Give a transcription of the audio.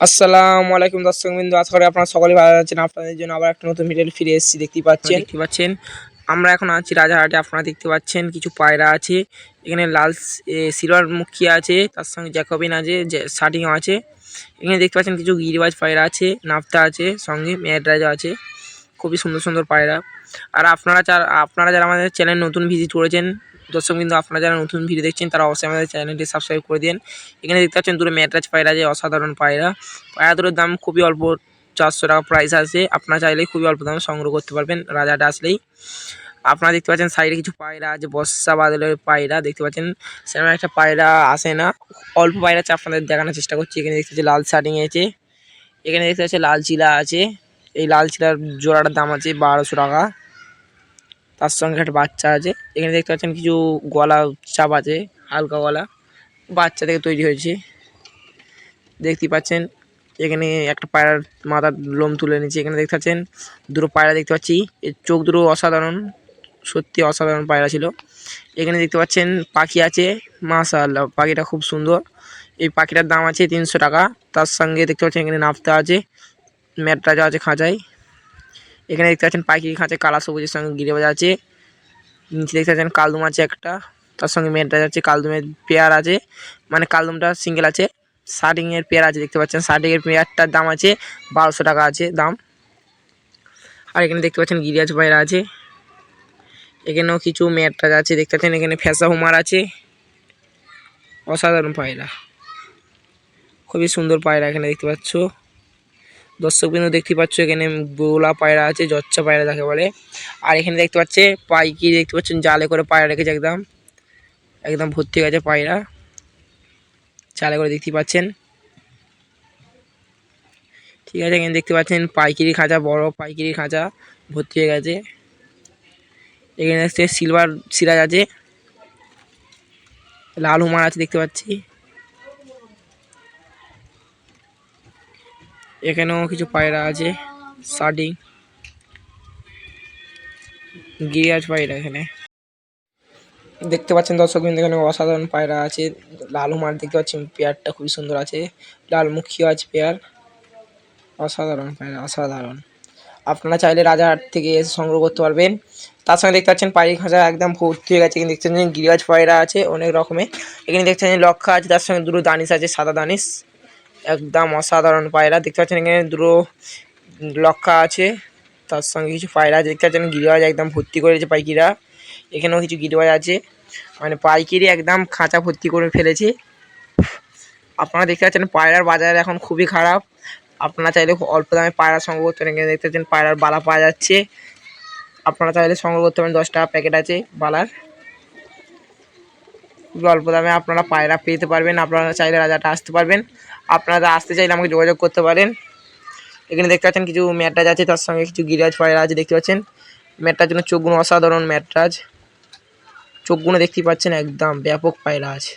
আসসালামু আলাইকুম দর্শক বিন্দু আশা করি আপনারা সকলেই ভালো আছেন। আপনাদের জন্য আবার একটা নতুন ভিডিও ফিরে এসেছি দেখতে পাচ্ছেন। দেখতে পাচ্ছেন আমরা এখন আছি রাজারহাটে আপনারা দেখতে পাচ্ছেন কিছু পায়রা আছে। এখানে লাল সিলভার মুখী আছে তার সঙ্গে জ্যাকবিন আছে শার্টিং আছে। এখানে দেখতে পাচ্ছেন কিছু গিরিবাজ পায়রা আছে নাফতা আছে সঙ্গে মেয়ের রাজা আছে। খুবই সুন্দর সুন্দর পায়রা। আর আপনারা যারা আপনারা যারা আমাদের চ্যানেল নতুন ভিজিট করেছেন দর্শক বিন্দু, আপনারা যারা নতুন ভিডিও দেখছেন, তারা অবশ্যই আমাদের চ্যানেলটি সাবস্ক্রাইব করে দিন। এখানে দেখতে পাচ্ছেন দুটো ম্যাটরাজ পায়রা যে অসাধারণ পায়রা। পায়রা দুটোর দাম খুবই অল্প, চারশো টাকা প্রাইস আছে। আপনারা চাইলেই খুবই অল্প দামে সংগ্রহ করতে পারবেন রাজাটা আসলেই। আপনারা দেখতে পাচ্ছেন সাইডে কিছু পায়রা আছে, বর্ষা বাদলের পায়রা। দেখতে পাচ্ছেন, সেরকম একটা পায়রা আসে না। অল্প পায়রা আছে, আপনাদের দেখানোর চেষ্টা করছি। এখানে দেখতে পাচ্ছি লাল শার্টিং আছে। এখানে দেখতে পাচ্ছি লাল চিলা আছে। এই লাল চিলার জোড়াটার দাম আছে বারোশো টাকা। তার সঙ্গে একটা বাচ্চা আছে। এখানে দেখতে পাচ্ছেন কিছু গলা চাপ আছে, হালকা গলা। বাচ্চা থেকে তৈরি হয়েছে। দেখতে পাচ্ছেন, এখানে একটা পায়রার মাথার লোম তুলে নিচ্ছে এখানে দেখতে পাচ্ছেন, দুটো পায়রা দেখতে পাচ্ছি। এর চোখ দুটো অসাধারণ, সত্যি অসাধারণ পায়রা ছিল। এখানে দেখতে পাচ্ছেন, পাখি আছে। মাশাআল্লাহ, পাখিটা খুব সুন্দর। এই পাখিটার দাম আছে তিনশো টাকা। তার সঙ্গে দেখতে পাচ্ছেন, এখানে নাপতা আছে, ম্যাটরাজা আছে খাঁচায়। এখানে দেখতে পাচ্ছেন পাখির খাঁচায় কালা সবুজের সঙ্গে গিরিবাজ আছে। নিচে দেখতে পাচ্ছেন কালদুম আছে একটা, তার সঙ্গে মেটরাজ আছে, কালদুমের পেয়ার আছে। মানে কালদুমটা সিঙ্গেল আছে। শার্টিংয়ের পেয়ার আছে, দেখতে পাচ্ছেন। শার্টিংয়ের পেয়ারটার দাম আছে বারোশো টাকা আছে দাম। আর এখানে দেখতে পাচ্ছেন গিরিয়াজ পায়রা আছে। এখানেও কিছু মেটরাজ আছে, দেখতে পাচ্ছেন। এখানে ফ্যাসা হুমার আছে। অসাধারণ পায়রা। খুবই সুন্দর পায়রা এখানে দেখতে পাচ্ছ। দর্শক বিন্দু দেখতে পাচ্ছ, এখানে বোলা পায়রা আছে জচ্চা পায়রা যাকে বলে। আর এখানে দেখতে পাচ্ছে, পাইকি দেখতে পাচ্ছেন, জালে করে পায়রা রেখেছে একদম। একদম ভর্তি হয়ে গেছে পায়রা। জালে করে দেখতে পাচ্ছেন। ঠিক আছে, এখানে দেখতে পাচ্ছেন পাইকিরি খাঁচা, বড় পাইকিরি খাঁচা ভর্তি হয়ে গেছে। এখানে দেখতে সিলভার সিরাজ আছে। লাল হুমার আছে দেখতে পাচ্ছি। এখানেও কিছু পায়রা আছে শার্টিং গিরিয়াজ পায়রা এখানে। দেখতে পাচ্ছেন দর্শক বিন্দু এখানে অসাধারণ পায়রা আছে। লাল হুমার দেখতে পাচ্ছেন, পেয়ারটা খুবই সুন্দর আছে। লাল মুখিও আছে পেয়ার। অসাধারণ পায়রা, অসাধারণ। আপনারা চাইলে রাজারহাট থেকে এসে সংগ্রহ করতে পারবেন। তার সঙ্গে দেখতে পাচ্ছেন পায়রি খাঁচা একদম ভর্তি হয়ে গেছে। এখানে দেখতে পাচ্ছেন গিরিয়াজ পায়রা আছে অনেক রকমের। এখানে দেখতে পাচ্ছেন লক্ষা আছে, তার সঙ্গে দুটো দানিশ আছে, সাদা দানিশ। একদম অসাধারণ পায়রা, দেখতে পাচ্ছেন এখানে দুটো লক্ষা আছে, তার সঙ্গে কিছু পায়রা দেখতে পাচ্ছেন গিরিবাজ একদম ভর্তি করেছে পাইকিরা, এখানেও কিছু গিরিবাজ আছে মানে পাইকিরি একদম খাঁচা ভর্তি করে ফেলেছে। আপনারা দেখতে পাচ্ছেন পায়রার বাজার এখন খুবই খারাপ, আপনারা চাইলে অল্প দামে পায়রা সংগ্রহ করতে পারেন দেখতে পাচ্ছেন পায়রার বালা পাওয়া যাচ্ছে, আপনারা চাইলে সংগ্রহ করতে পারেন দশ টাকা প্যাকেট আছে বালার। খুবই অল্প দামে আপনারা পায়রা পেতে পারবেন, আপনারা চাইলে রাজাটা আসতে পারবেন। আপনারা আসতে চাইলে আমাকে যোগাযোগ করতে পারেন। এখানে দেখতে পাচ্ছেন কিছু ম্যাটরাজ আছে, তার সঙ্গে কিছু গিরাজ পায়রা আছে, দেখতে পাচ্ছেন। ম্যাটটার জন্য চোখগুলো অসাধারণ ম্যাটরাজ চোখগুলো দেখতেই পাচ্ছেন একদম ব্যাপক পায়রা আছে।